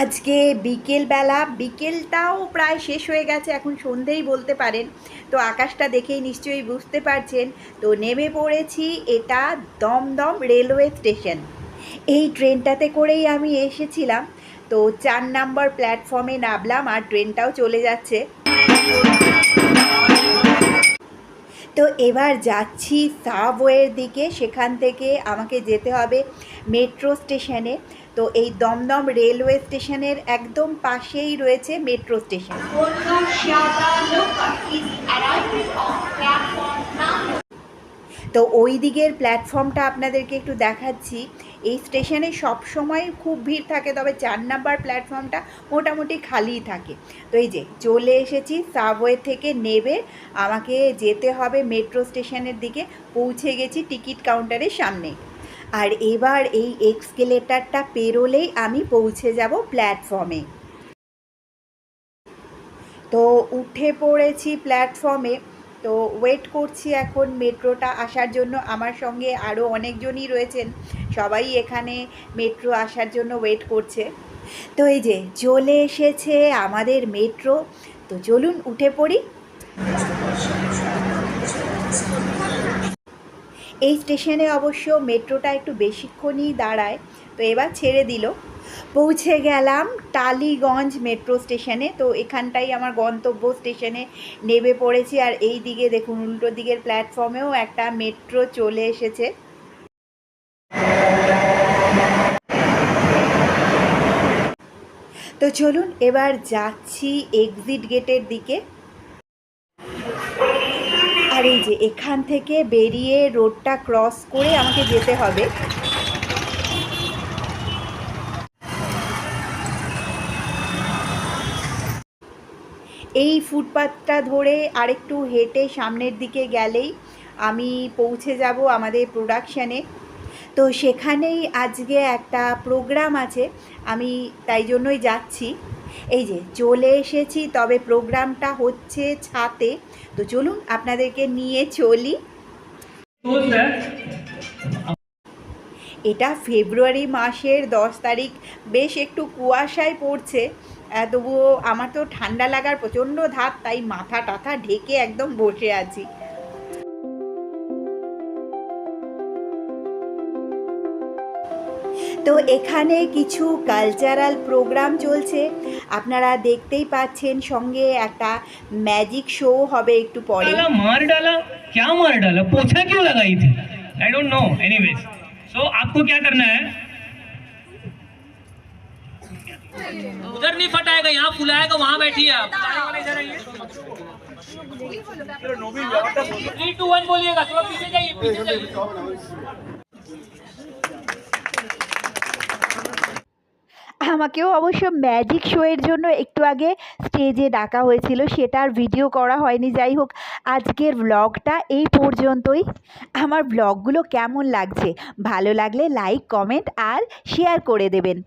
আজকে বিকেলবেলা, বিকেলটাও প্রায় শেষ হয়ে গেছে, এখন সন্ধেই বলতে পারেন। তো আকাশটা দেখেই নিশ্চয়ই বুঝতে পারছেন। তো নেমে পড়েছি এটা দমদম রেলওয়ে স্টেশন। এই ট্রেনটাতে করেই আমি এসেছিলাম। তো চার নাম্বার প্ল্যাটফর্মে নামলাম আর ট্রেনটাও চলে যাচ্ছে। তো এবার যাচ্ছি সাবওয়ের দিকে, সেখান থেকে আমাকে যেতে হবে মেট্রো স্টেশনে। তো এই দমদম রেলওয়ে স্টেশনের একদম পাশেই রয়েছে মেট্রো স্টেশন। তো ওই দিকের প্ল্যাটফর্মটা আপনাদেরকে একটু দেখাচ্ছি। এই স্টেশনে সব সময় খুব ভিড় থাকে, তবে চার নাম্বার প্ল্যাটফর্মটা মোটামুটি খালিই থাকে। তো এই যে, চলে এসেছি সাবওয়ে থেকে নেবে, আমাকে যেতে হবে মেট্রো স্টেশনের দিকে, পৌঁছে গেছি টিকিট কাউন্টারের সামনে। আর এবার এই এক্সকেলেটারটা পেরোলেই আমি পৌঁছে যাব প্ল্যাটফর্মে। তো উঠে পড়েছি প্ল্যাটফর্মে। তো ওয়েট করছি এখন মেট্রোটা আসার জন্য। আমার সঙ্গে আরও অনেকজনই রয়েছেন। সবাই এখানে মেট্রো আসার জন্য ওয়েট করছে। তো এই যে চলে এসেছে আমাদের মেট্রো। তো চলুন উঠে পড়ি। এই স্টেশনে অবশ্য মেট্রোটা একটু বেশিক্ষণই দাঁড়ায়, তো এবার ছেড়ে দিল। পৌঁছে গেলাম টালিগঞ্জ মেট্রো স্টেশনে, তো এখানটাই আমার গন্তব্য স্টেশনে নেমে পড়েছি। আর এই দিকে দেখুন, উল্টো দিকের প্ল্যাটফর্মেও একটা মেট্রো চলে এসেছে। তো চলুন, এবার যাচ্ছি এক্সিট গেটের দিকে। আর এই যে এখান থেকে বেরিয়ে রোডটা ক্রস করে আমাকে যেতে হবে। এই ফুটপাথটা ধরে আরেকটু হেঁটে সামনের দিকে গেলেই আমি পৌঁছে যাব আমাদের প্রোডাকশানে তো সেখানেই আজকে একটা প্রোগ্রাম আছে, আমি তাই জন্যই যাচ্ছি। এই যে, চলে এসেছি, তবে প্রোগ্রামটা হচ্ছে ছাতে। তো চলুন আপনাদেরকে নিয়ে চলি। এটা ফেব্রুয়ারি মাসের দশ তারিখ। বেশ একটু কুয়াশায় পড়ছে। তবুও আমার তো ঠান্ডা লাগার প্রচণ্ড ধাত, তাই মাথা টাথা ঢেকে একদম বসে আছি। তো এখানে কিছু কালচারাল প্রোগ্রাম চলছে আপনারা দেখতেই পাচ্ছেন সঙ্গে একটা ম্যাজিক শো হবে একটু পরে डाला मार डाला क्या मार डाला पोछा क्यों लगाई थी I don't know anyways so आपको क्या करना है उधर नहीं फटाएगा यहाँ फुलाएगा वहाँ बैठिए आप फुलाने वाले इधर आइए थ्री टू वन बोलिएगा थोड़ा पीछे जाइए पीछे जाइए আমাকেও অবশ্য ম্যাজিক শোয়ের জন্য একটু আগে স্টেজে ডাকা হয়েছিল সেটার ভিডিও করা হয়নি। যাই হোক, আজকের ব্লগটা এই পর্যন্তই। আমার ব্লগগুলো কেমন লাগছে? ভালো লাগলে লাইক কমেন্ট আর শেয়ার করে দেবেন।